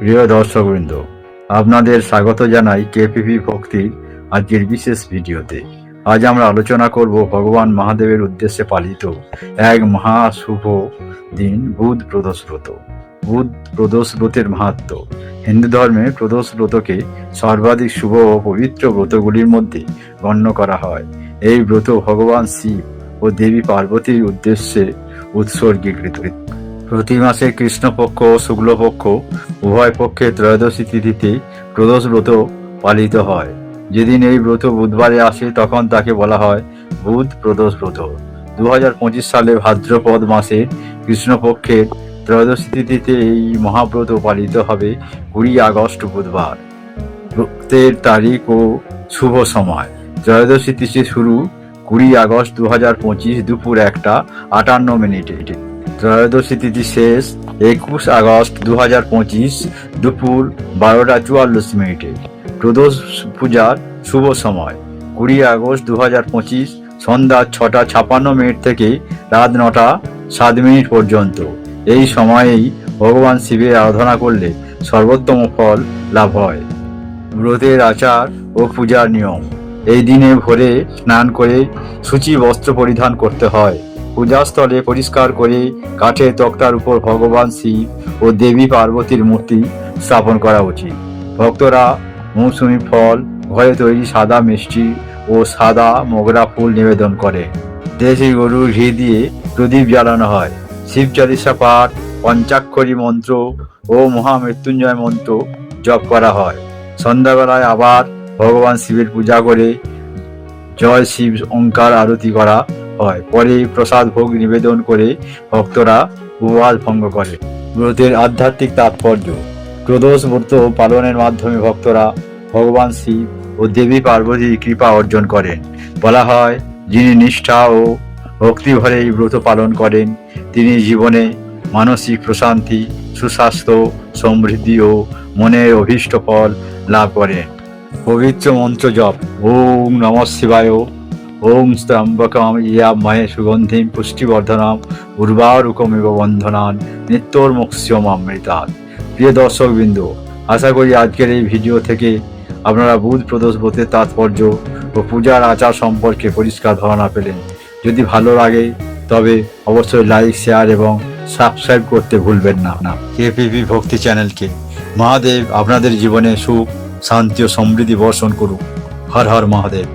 প্রিয় দর্শকবৃন্দ, আপনাদের স্বাগত জানাই কেপিপি ভক্তির আজকের বিশেষ ভিডিওতে। আজ আমরা আলোচনা করব ভগবান মহাদেবের উদ্দেশ্যে পালিত এক মহা শুভ দিন, বুধ প্রদোষ ব্রত বুধ প্রদোষ ব্রতের মাহাত্ম। হিন্দু ধর্মে প্রদোষ ব্রতকে সর্বাধিক শুভ ও পবিত্র ব্রতগুলির মধ্যে গণ্য করা হয়। এই ব্রত ভগবান শিব ও দেবী পার্বতীর উদ্দেশ্যে উৎসর্গীকৃত। প্রতি মাসে কৃষ্ণপক্ষ ও শুক্লপক্ষ উভয় পক্ষে ত্রয়োদশী তিথিতে প্রদোষ ব্রত পালিত হয়। যেদিন এই ব্রত বুধবারে আসে, তখন তাকে বলা হয় বুধ প্রদোষ ব্রত। দু সালে ভাদ্রপদ মাসে কৃষ্ণপক্ষের ত্রয়োদশী তিথিতে এই মহাব্রত পালিত হবে কুড়ি আগস্ট বুধবার। ব্রতের তারিখ ও শুভ সময়। ত্রয়োদশী তিথি শুরু কুড়ি আগস্ট দু দুপুর একটা আটান্ন মিনিটে। ত্রয়োদশী তিথি শেষ, একুশ আগস্ট দু হাজার পঁচিশ, দুপুর বারোটা চুয়াল্লিশ মিনিটে। প্রদোষ পূজার শুভ সময়, কুড়ি আগস্ট দু হাজার পঁচিশ, সন্ধ্যা ছটা ছাপান্ন মিনিট থেকে রাত নটা সাত মিনিট পর্যন্ত। এই সময়েই ভগবান শিবের আরাধনা করলে সর্বোত্তম ফল লাভ হয়। ব্রতের আচার ও পূজার নিয়ম, এই দিনে ভোরে স্নান করে সূচি বস্ত্র পরিধান করতে হয়। পূজাস্থলে পরিষ্কার করে কাঠের তক্তার উপর ভগবান শিব ও দেবী পার্বতীর মূর্তি স্থাপন করা উচিত। ভক্তরা মৌসুমি ফল, ঘরে তৈরি সাদা মিষ্টি ও সাদা মোগরা ফুল নিবেদন করে। দেশি গরুর ঘি দিয়ে প্রদীপ জ্বালানো হয়। শিব চালিসা পাঠ, পঞ্চাক্ষরী মন্ত্র ও মহামৃত্যুঞ্জয় মন্ত্র জপ করা হয়। সন্ধ্যাবেলায় আবার ভগবান শিবের পূজা করে জয় শিব ওঙ্কার আরতি করা হয়। পরে প্রসাদ ভোগ নিবেদন করে ভক্তরা উপবাস ভঙ্গ করে। ব্রতের আধ্যাত্মিক তাৎপর্য। প্রদোষ ব্রত পালনের মাধ্যমে ভক্তরা ভগবান শিব ও দেবী পার্বতীর কৃপা অর্জন করেন। বলা হয়, যিনি নিষ্ঠা ও ভক্তিভরে এই ব্রত পালন করেন, তিনি জীবনে মানসিক প্রশান্তি, সুস্বাস্থ্য, সমৃদ্ধি ও মনের অভীষ্ট ফল লাভ করেন। পবিত্র মন্ত্র জপ। ওম নম শিবায়। ওং স্তম্ভকম ইয়া মহে সুগন্ধিম পুষ্টিবর্ধনম উর্বারুকমিব বন্ধনান নিত্যর্মুক্ষ্যম অমৃতাৎ প্রিয় দর্শকবৃন্দ, আশা করি আজকের এই ভিডিও থেকে আপনারা বুধ প্রদোষ তাৎপর্য ও পূজার আচার সম্পর্কে পরিষ্কার ধারণা পেলেন। যদি ভালো লাগে, তবে অবশ্যই লাইক, শেয়ার এবং সাবস্ক্রাইব করতে ভুলবেন না না কেপিপি ভক্তি চ্যানেলকে মহাদেব আপনাদের জীবনে সুখ, শান্তি ও সমৃদ্ধি বর্ষণ করুক। হর হর মহাদেব।